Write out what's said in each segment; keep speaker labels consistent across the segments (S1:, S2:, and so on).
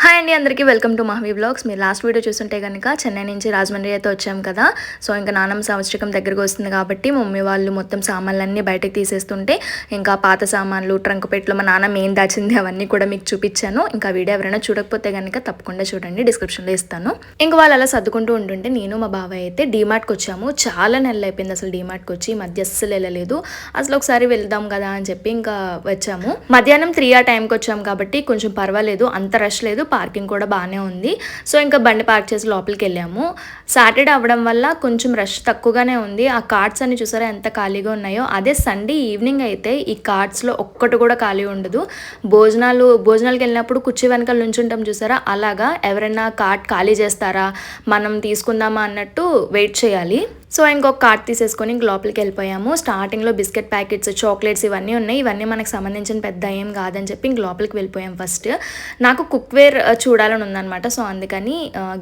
S1: Hi అండి అందరికీ welcome to Mahavi blogs. మీరు లాస్ట్ వీడియో చూస్తుంటే కనుక చెన్నై నుంచి రాజమండ్రి అయితే వచ్చాం కదా. సో ఇంకా నానమ్మ సంవత్సరం దగ్గరకు వస్తుంది కాబట్టి మమ్మీ వాళ్ళు మొత్తం సామాన్లన్నీ బయటకు తీసేస్తుంటే ఇంకా పాత సామాన్లు ట్రంక్ పెట్లు మా నాన్న ఏం దాచింది అవన్నీ కూడా మీకు చూపించాను. ఇంకా వీడియో ఎవరైనా చూడకపోతే కనుక తప్పకుండా చూడండి డిస్క్రిప్షన్లో ఇస్తాను. ఇంకా వాళ్ళు అలా సర్దుకుంటూ ఉంటుంటే నేను మా బాబాయ్ అయితే డీమార్ట్కి వచ్చాము. చాలా నెలలు అయిపోయింది అసలు డీమార్ట్కి వచ్చి మధ్య అస్సలు వెళ్ళలేదు. అసలు ఒకసారి వెళ్దాం కదా అని చెప్పి ఇంకా వచ్చాము. మధ్యాహ్నం త్రీ ఆ టైంకి వచ్చాము కాబట్టి కొంచెం పర్వాలేదు అంత రష్ లేదు. పార్కింగ్ కూడా బాగానే ఉంది. సో ఇంకా బండి పార్క్ చేసి లోపలికి వెళ్ళాము. సాటర్డే అవ్వడం వల్ల కొంచెం రష్ తక్కువగానే ఉంది. ఆ కార్డ్స్ అన్ని చూసారా ఎంత ఖాళీగా ఉన్నాయో? అదే సండే ఈవినింగ్ అయితే ఈ కార్డ్స్లో ఒక్కటి కూడా ఖాళీ ఉండదు. భోజనాలు భోజనాలకు వెళ్ళినప్పుడు కుర్చీ వెనకాల నుంచుంటాం చూసారా? అలాగా ఎవరైనా కార్డ్ ఖాళీ చేస్తారా? మనం తీసుకుందామా అన్నట్టు వెయిట్ చేయాలి. సో ఇంకొక కార్డ్ తీసేసుకొని ఇంక లోపలికి వెళ్ళిపోయాము. స్టార్టింగ్లో బిస్కెట్ ప్యాకెట్స్ చాక్లెట్స్ ఇవన్నీ ఉన్నాయి. ఇవన్నీ మనకు సంబంధించిన పెద్ద ఏం కాదని చెప్పి ఇంక లోపలికి వెళ్ళిపోయాం ఫస్ట్ నాకు కుక్వేర్ చూడాలని ఉందన్నమాట. సో అందుకని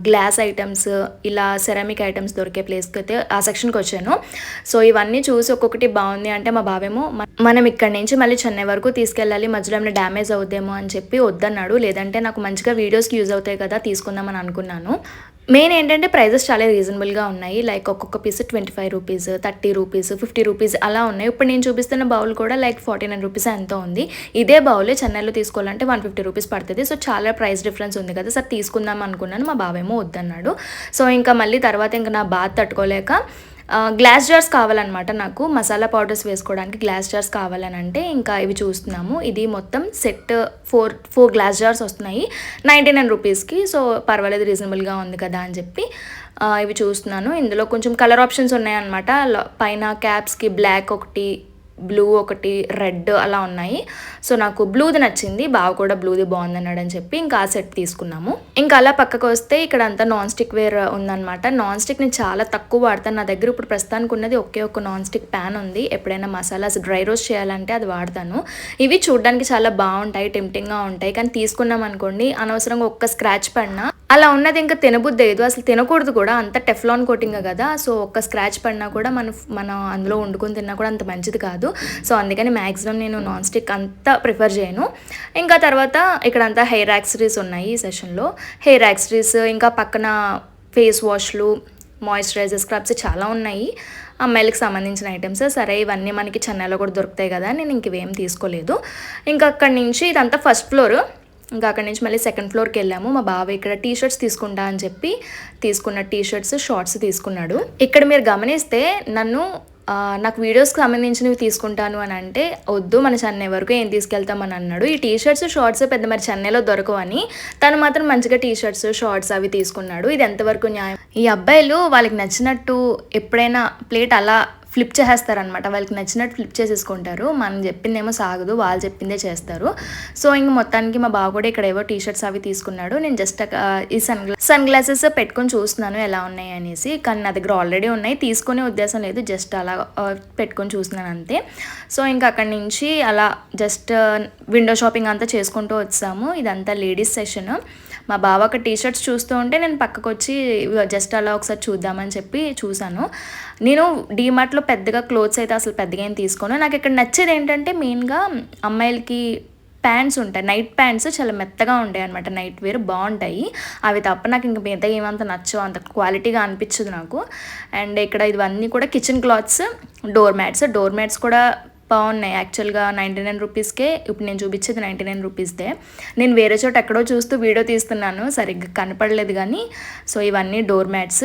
S1: గ్లాస్ ఐటమ్స్ ఇలా సెరామిక్ ఐటమ్స్ దొరికే ప్లేస్కి అయితే ఆ సెక్షన్కి వచ్చాను. సో ఇవన్నీ చూసి ఒక్కొక్కటి బాగుంది అంటే మా బావేమో మనం ఇక్కడ నుంచి మళ్ళీ చెన్నై వరకు తీసుకెళ్ళాలి. మధ్యలో ఏమైనా డ్యామేజ్ అవుద్దేమో అని చెప్పి వద్దన్నాడు. లేదంటే నాకు మంచిగా వీడియోస్కి యూజ్ అవుతాయి కదా తీసుకుందామని అనుకున్నాను. మెయిన్ ఏంటంటే ప్రైజెస్ చాలా రీజనబుల్గా ఉన్నాయి. లైక్ ఒక్కొక్క piece twenty five rupees thirty rupees fifty rupees అలా ఉన్నాయి. ఇప్పుడు నేను చూపిస్తున్న బౌల్ కూడా లైక్ ఫార్టీ నైన్ రూపీస్ ఎంతో ఉంది. ఇదే బౌలే చెన్నైలో తీసుకోవాలంటే వన్ ఫిఫ్టీ రూపీస్ పడుతుంది. సో చాలా ప్రైస్ డిఫరెన్స్ ఉంది కదా. సార్ తీసుకుందాం అనుకున్నాను. మా బావేమో వద్దన్నాడు. సో ఇంకా మళ్ళీ తర్వాత ఇంకా నా బాధ తట్టుకోలేక గ్లాస్ జార్స్ కావాలన్నమాట నాకు. మసాలా పౌడర్స్ వేసుకోవడానికి గ్లాస్ జార్స్ కావాలని అంటే ఇంకా ఇవి చూస్తున్నాము. ఇది మొత్తం set four four glass jars వస్తున్నాయి. నైంటీ నైన్ రూపీస్కి సో పర్వాలేదు రీజనబుల్గా ఉంది కదా అని చెప్పి ఇవి చూస్తున్నాను. ఇందులో కొంచెం కలర్ ఆప్షన్స్ ఉన్నాయన్నమాట. పైన క్యాప్స్కి బ్లాక్ ఒకటి బ్లూ ఒకటి రెడ్ అలా ఉన్నాయి. సో నాకు బ్లూది నచ్చింది బావ కూడా బ్లూది బాగుందన్నాడు అని చెప్పి ఇంకా ఆ సెట్ తీసుకున్నాము. ఇంకా అలా పక్కకు వస్తే ఇక్కడ అంతా నాన్ స్టిక్ వేర్ ఉందనమాట నాన్ స్టిక్ నేను చాలా తక్కువ వాడతాను. నా దగ్గర ఇప్పుడు ప్రస్తుతానికి ఉన్నది ఒకే ఒక నాన్ స్టిక్ ప్యాన్ ఉంది. ఎప్పుడైనా మసాలాస్ డ్రై రోస్ట్ చేయాలంటే అది వాడతాను. ఇవి చూడడానికి చాలా బాగుంటాయి టెంప్టింగ్గా ఉంటాయి. కానీ తీసుకున్నాం అనుకోండి అనవసరంగా ఒక్క స్క్రాచ్ పడినా అలా ఉన్నది ఇంకా తినబుద్ది లేదు. అసలు తినకూడదు కూడా. అంత టెఫ్లాన్ కోటింగ్ కదా. సో ఒక్క స్క్రాచ్ పడినా కూడా మనం మనం అందులో వండుకొని తిన్నా కూడా అంత మంచిది కాదు. సో అందుకని మ్యాక్సిమం నేను నాన్ స్టిక్ అంతా ప్రిఫర్ చేయను. ఇంకా తర్వాత ఇక్కడంతా హెయిర్ యాక్సరీస్ ఉన్నాయి ఈ సెషన్లో. హెయిర్ యాక్సరీస్ ఇంకా పక్కన ఫేస్ వాష్లు మాయిశ్చరైజర్ స్క్రబ్స్ చాలా ఉన్నాయి. అమ్మాయిలకు సంబంధించిన ఐటమ్స్ సరే ఇవన్నీ మనకి చెన్నైలో కూడా దొరుకుతాయి కదా నేను ఇంక ఇవేం తీసుకోలేదు. ఇంకా అక్కడి నుంచి ఇదంతా ఫస్ట్ ఫ్లోర్. ఇంకా అక్కడి నుంచి మళ్ళీ సెకండ్ ఫ్లోర్కి వెళ్ళాము. మా బావ ఇక్కడ టీ షర్ట్స్ తీసుకుంటా అని చెప్పి తీసుకున్న టీ షర్ట్స్ షార్ట్స్ తీసుకున్నాడు. ఇక్కడ మీరు గమనిస్తే నన్ను నాకు వీడియోస్కి సంబంధించినవి తీసుకుంటాను అని అంటే వద్దు మన చెన్నై వరకు ఏం తీసుకెళ్తామని అన్నాడు. ఈ టీ షర్ట్స్ షార్ట్స్ పెద్ద మరి చెన్నైలో దొరకవని తను మాత్రం మంచిగా టీ షర్ట్స్ షార్ట్స్ అవి తీసుకున్నాడు. ఇది ఎంతవరకు న్యాయం? ఈ అబ్బాయిలు వాళ్ళకి నచ్చినట్టు ఎప్పుడైనా ప్లేట్ అలా ఫ్లిప్ చేసేస్తారనమాట వాళ్ళకి నచ్చినట్టు ఫ్లిప్ చేసేసుకుంటారు. మనం చెప్పిందేమో సాగదు వాళ్ళు చెప్పిందే చేస్తారు. సో ఇంక మొత్తానికి మా బావ కూడా ఇక్కడ ఏవో టీషర్ట్స్ అవి తీసుకున్నాడు. నేను జస్ట్ ఈ సన్ సన్ గ్లాసెస్ పెట్టుకొని చూస్తున్నాను ఎలా ఉన్నాయి అనేసి. కానీ నా దగ్గర ఆల్రెడీ ఉన్నాయి. తీసుకునే ఉద్దేశం లేదు. జస్ట్ అలా పెట్టుకొని చూస్తున్నాను అంతే. సో ఇంకా అక్కడి నుంచి అలా జస్ట్ విండో షాపింగ్ అంతా చేసుకుంటూ వచ్చాము. ఇదంతా లేడీస్ సెషన్ మా బావ ఒక టీ షర్ట్స్ చూస్తూ ఉంటే నేను పక్కకు వచ్చి జస్ట్ అలా ఒకసారి చూద్దామని చెప్పి చూశాను. నేను డీమార్ట్లో పెద్దగా క్లోత్స్ అయితే అసలు పెద్దగా ఏం తీసుకోను. నాకు ఇక్కడ నచ్చేది ఏంటంటే మెయిన్గా అమ్మాయిలకి ప్యాంట్స్ ఉంటాయి. నైట్ ప్యాంట్స్ చాలా మెత్తగా ఉంటాయి అనమాట నైట్ వేర్ బాగుంటాయి. అవి తప్ప నాకు ఇంక మిగతా ఏమంత నచ్చవు. అంత క్వాలిటీగా అనిపించదు నాకు. అండ్ ఇక్కడ ఇవన్నీ కూడా kitchen cloths door mats. Door mats కూడా బాగున్నాయి. యాక్చువల్గా నైంటీ నైన్ రూపీస్కే ఇప్పుడు నేను చూపించేది నైంటీ నైన్ రూపీస్దే. నేను వేరే చోట ఎక్కడో చూస్తూ వీడియో తీస్తున్నాను. సరిగ్గా కనపడలేదు కానీ సో ఇవన్నీ డోర్ మ్యాట్స్.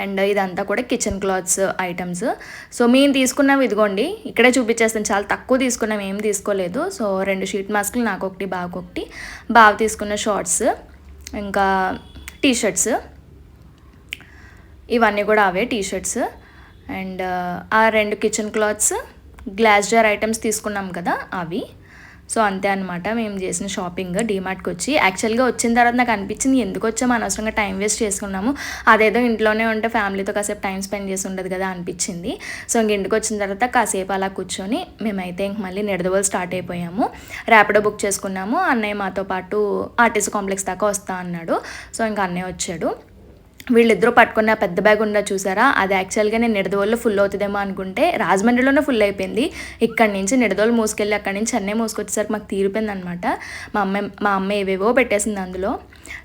S1: అండ్ ఇదంతా కూడా కిచెన్ క్లాత్స్ ఐటమ్స్. సో మేము తీసుకున్నాం ఇదిగోండి. ఇక్కడే చూపించేస్తాను. చాలా తక్కువ తీసుకున్నాం ఏం తీసుకోలేదు. సో రెండు షీట్ మాస్కులు నాకు ఒకటి బాగా ఒకటి బాగా తీసుకున్న షార్ట్స్ ఇంకా టీషర్ట్స్. ఇవన్నీ కూడా అవే టీషర్ట్స్. అండ్ ఆ రెండు kitchen cloths glass jar items తీసుకున్నాం కదా అవి. సో అంతే అనమాట మేము చేసిన షాపింగ్ డీమార్ట్కి వచ్చి. యాక్చువల్గా వచ్చిన తర్వాత నాకు అనిపించింది ఎందుకు వచ్చాము అనవసరంగా టైం వేస్ట్ చేసుకున్నాము. అదేదో ఇంట్లోనే ఉంటే ఫ్యామిలీతో కాసేపు టైం స్పెండ్ చేసి ఉండదు కదా అనిపించింది. సో ఇంక ఇంటికి వచ్చిన తర్వాత కాసేపు అలా కూర్చొని మేమైతే ఇంక మళ్ళీ నిడదవోలు స్టార్ట్ అయిపోయాము. ర్యాపిడో బుక్ చేసుకున్నాము. అన్నయ్య మాతో పాటు ఆర్టీసీ కాంప్లెక్స్ దాకా వస్తా అన్నాడు. సో ఇంక అన్నయ్య వచ్చాడు. వీళ్ళిద్దరూ పట్టుకున్న పెద్ద బ్యాగ్ ఉందా చూసారా? అది యాక్చువల్గా నేను నిడదవోళ్ళు ఫుల్ అవుతుందేమో అనుకుంటే రాజమండ్రిలోనే ఫుల్ అయిపోయింది. ఇక్కడి నుంచి నిడదోలు మూసుకెళ్ళి అక్కడి నుంచి చెన్నై మూసుకొచ్చేసరికి మాకు తీరిపోయింది అనమాట మా అమ్మ మా అమ్మ ఏవేవో పెట్టేసింది అందులో.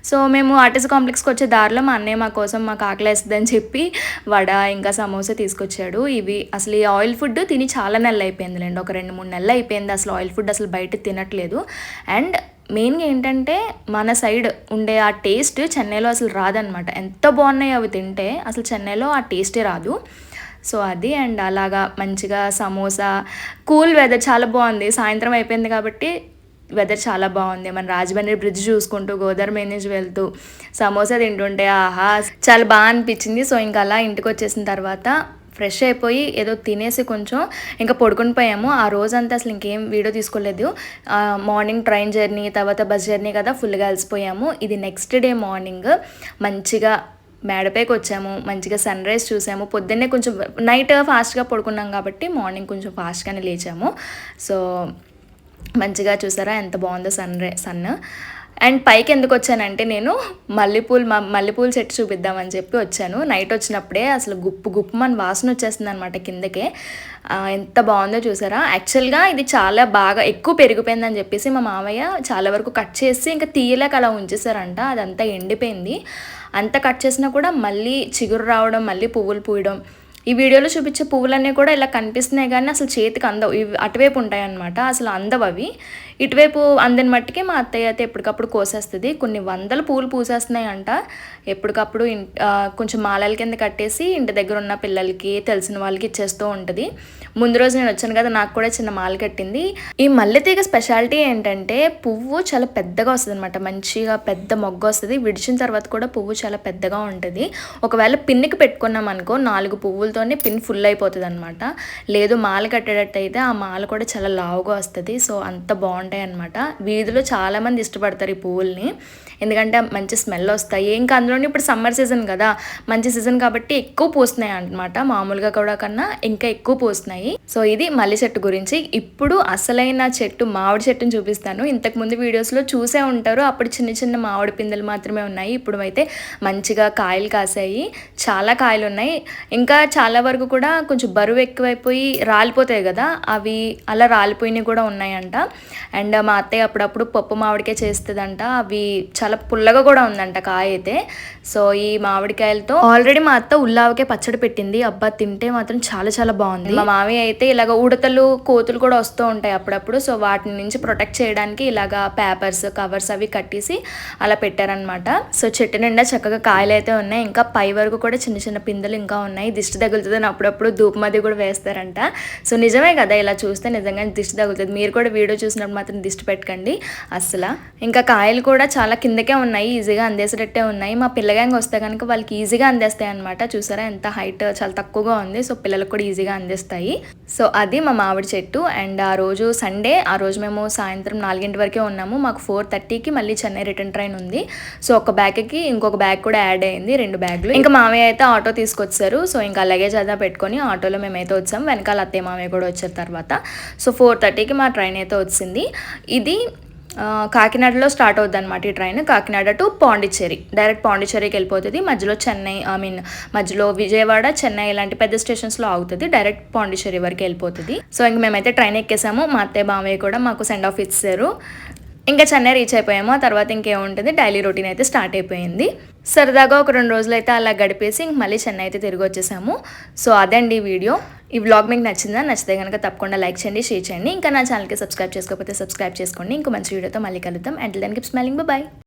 S1: సో మేము ఆర్టిస్ట్ కాంప్లెక్స్కి వచ్చే దారిలో మా అన్నయ్య మా కోసం మాకు ఆకలి వేస్తుందని చెప్పి వడ ఇంకా సమోసా తీసుకొచ్చాడు. ఇవి అసలు ఈ ఆయిల్ ఫుడ్ తిని చాలా నెలలు అయిపోయిందిలేండి. ఒక రెండు మూడు నెలలు అయిపోయింది అసలు ఆయిల్ ఫుడ్ అసలు బయట తినట్లేదు. అండ్ మెయిన్గా ఏంటంటే మన సైడ్ ఉండే ఆ టేస్ట్ చెన్నైలో అసలు రాదనమాట ఎంత బాగున్నాయి అవి తింటే అసలు చెన్నైలో ఆ టేస్టే రాదు. సో అది అండ్ అలాగా మంచిగా సమోసా కూల్ వెదర్ చాలా బాగుంది. సాయంత్రం అయిపోయింది కాబట్టి వెదర్ చాలా బాగుంది. మన రాజమండ్రి బ్రిడ్జ్ చూసుకుంటూ గోదావరి మేనేజ్ వెళ్తూ సమోసా తింటుంటే ఆహా చాలా బాగా అనిపించింది. సో ఇంకా అలా ఇంటికి వచ్చేసిన తర్వాత ఫ్రెష్ అయిపోయి ఏదో తినేసి కొంచెం ఇంకా పడుకుని పోయాము. ఆ రోజంతా అసలు ఇంకేం వీడియో తీసుకోలేదు. మార్నింగ్ ట్రైన్ జర్నీ తర్వాత బస్ జర్నీ కదా ఫుల్గా అలసిపోయాము. ఇది నెక్స్ట్ డే మార్నింగ్ మంచిగా మేడపైకి వచ్చాము. మంచిగా సన్ రైజ్ చూసాము. పొద్దున్నే కొంచెం నైట్ ఫాస్ట్గా పడుకున్నాం కాబట్టి మార్నింగ్ కొంచెం ఫాస్ట్గానే లేచాము. సో మంచిగా చూసారా? ఎంత బాగుందో సన్ రే సన్ అండ్ పైకి ఎందుకు వచ్చానంటే నేను మల్లెపూలు మా మల్లెపూల చెట్టు చూపిద్దామని చెప్పి వచ్చాను. నైట్ వచ్చినప్పుడే అసలు గుప్పు గుప్పు మన వాసన వచ్చేస్తుంది అనమాట కిందకే ఎంత బాగుందో చూసారా? యాక్చువల్గా ఇది చాలా బాగా ఎక్కువ పెరిగిపోయిందని చెప్పేసి మా మామయ్య చాలా వరకు కట్ చేసి ఇంకా తీయలేక అలా ఉంచేసారంట అదంతా ఎండిపోయింది. అంత కట్ చేసినా కూడా మళ్ళీ చిగురు రావడం మళ్ళీ పువ్వులు పూయడం ఈ వీడియోలో చూపించే పువ్వులన్నీ కూడా ఇలా కనిపిస్తున్నాయి కానీ అసలు చేతికి అందవు. ఇవి అటువైపు ఉంటాయి అనమాట అసలు అందవు అవి. ఇటువైపు అందని మట్టికి మా అత్తయ్య అయితే ఎప్పటికప్పుడు కోసేస్తుంది. కొన్ని వందల పూలు పూసేస్తున్నాయి అంట ఎప్పటికప్పుడు కొంచెం మాలల కింద కట్టేసి ఇంటి దగ్గర ఉన్న పిల్లలకి తెలిసిన వాళ్ళకి ఇచ్చేస్తూ ఉంటుంది. ముందు రోజు నేను వచ్చాను కదా నాకు కూడా చిన్న మాల కట్టింది. ఈ మల్లెతీగ స్పెషాలిటీ ఏంటంటే పువ్వు చాలా పెద్దగా వస్తుంది అనమాట మంచిగా పెద్ద మొగ్గ వస్తుంది. విడిచిన తర్వాత కూడా పువ్వు చాలా పెద్దగా ఉంటుంది. ఒకవేళ పిన్నికి పెట్టుకున్నాం అనుకో నాలుగు పువ్వులతోనే పిన్ ఫుల్ అయిపోతుంది అనమాట లేదు మాల కట్టేటట్టు అయితే ఆ మాల కూడా చాలా లావుగా వస్తుంది. సో అంత బాగుంటాయి అనమాట వీధిలో చాలామంది ఇష్టపడతారు ఈ పువ్వుల్ని. ఎందుకంటే మంచి స్మెల్ వస్తాయి. ఇంకా అందులోనే ఇప్పుడు సమ్మర్ సీజన్ కదా మంచి సీజన్ కాబట్టి ఎక్కువ పూస్తున్నాయి అనమాట మామూలుగా కూడా కన్నా ఇంకా ఎక్కువ పూస్తున్నాయి. సో ఇది మల్లి చెట్టు గురించి. ఇప్పుడు అసలైన చెట్టు మామిడి చెట్టుని చూపిస్తాను. ఇంతకు ముందు వీడియోస్లో చూసే ఉంటారు. అప్పుడు చిన్న చిన్న మామిడి పిందెలు మాత్రమే ఉన్నాయి. ఇప్పుడు అయితే మంచిగా కాయలు కాసాయి. చాలా కాయలు ఉన్నాయి. ఇంకా చాలా వరకు కూడా కొంచెం బరువు ఎక్కువైపోయి రాలిపోతాయి కదా అవి అలా రాలిపోయినవి కూడా ఉన్నాయంట. అండ్ మా అత్తయ్య అప్పుడప్పుడు పప్పు మామిడికే చేస్తుందంట. అవి చాలా పుల్లగా కూడా ఉందంట కాయ అయితే సో ఈ మామిడికాయలతో ఆల్రెడీ మా అత్త ఉల్లావకే పచ్చడి పెట్టింది. అబ్బా తింటే మాత్రం చాలా చాలా బాగుంది. మా మావి అయితే ఇలాగ ఉడతలు కోతులు కూడా వస్తూ ఉంటాయి అప్పుడప్పుడు. సో వాటి నుంచి ప్రొటెక్ట్ చేయడానికి ఇలాగ పేపర్స్ కవర్స్ అవి కట్టేసి అలా పెట్టారనమాట సో చెట్టు నిండా చక్కగా కాయలు అయితే ఉన్నాయి. ఇంకా పై వరకు కూడా చిన్న చిన్న పిందెలు ఇంకా ఉన్నాయి. దిష్టి తగులుతుందని అప్పుడప్పుడు ధూపమది కూడా వేస్తారంట. సో నిజమే కదా ఇలా చూస్తే నిజంగా దిష్టి తగులుతుంది. మీరు కూడా వీడియో చూసినప్పుడు మాత్రం దిష్టి పెట్టకండి అసలు ఇంకా కాయలు కూడా చాలా కింద కిందకే ఉన్నాయి ఈజీగా అందేసేటట్టే ఉన్నాయి. మా పిల్లగాంగ్ వస్తే కనుక వాళ్ళకి ఈజీగా అందేస్తాయి అనమాట చూసారా ఎంత హైట్ చాలా తక్కువగా ఉంది. సో పిల్లలకు కూడా ఈజీగా అందిస్తాయి. సో అది మా మామిడి చెట్టు. అండ్ ఆ రోజు సండే ఆ రోజు మేము సాయంత్రం నాలుగింటి వరకే ఉన్నాము. మాకు ఫోర్ థర్టీకి మళ్ళీ చెన్నై రిటర్న్ ట్రైన్ ఉంది. సో ఒక బ్యాగ్కి ఇంకొక బ్యాగ్ కూడా యాడ్ అయింది రెండు బ్యాగ్లు ఇంకా మామయ్య అయితే ఆటో తీసుకొచ్చారు. సో ఇంకా లగేజ్ అదా పెట్టుకొని ఆటోలో మేమైతే వచ్చాము వెనకాల అత్తయ్య మామయ్య కూడా వచ్చారు తర్వాత. సో ఫోర్ థర్టీకి మా ట్రైన్ అయితే వచ్చింది. ఇది కాకినాడలో స్టార్ట్ అవుద్ది అనమాట ఈ train. Kakinada to Pondicherry. Direct పాండిచ్చేరికి వెళ్ళిపోతుంది. మధ్యలో చెన్నై ఐ మీన్ మధ్యలో విజయవాడ చెన్నై ఇలాంటి పెద్ద స్టేషన్స్లో ఆగుతుంది. డైరెక్ట్ పాండిచ్చేరి వరకు వెళ్ళిపోతుంది. సో ఇంక మేమైతే ట్రైన్ ఎక్కేసాము. మా అత్తయ్య బావయ్య కూడా మాకు సెండ్ ఆఫ్ ఇచ్చారు. ఇంకా చెన్నై రీచ్ అయిపోయాము. ఆ తర్వాత ఇంకేముంటుంది? డైలీ రొటీన్ అయితే స్టార్ట్ అయిపోయింది. సరదాగా ఒక రెండు రోజులు అయితే అలా గడిపేసి ఇంక మళ్ళీ చెన్నై అయితే తిరిగి వచ్చేసాము. సో అదండి వీడియో. ఈ బ్లాగ్ మీకు నచ్చిందా నచ్చితే కనుక తప్పకుండా లైక్ చేయండి షేర్ చేయండి. ఇంకా నా ఛానల్కి సబ్స్క్రైబ్ చేసుకోకపోతే సబ్స్క్రైబ్ చేసుకోండి. ఇంకో మంచి వీడియోతో మళ్ళీ కలుద్దాం. అండ్ దానికి స్మెలింగ్ బాయ్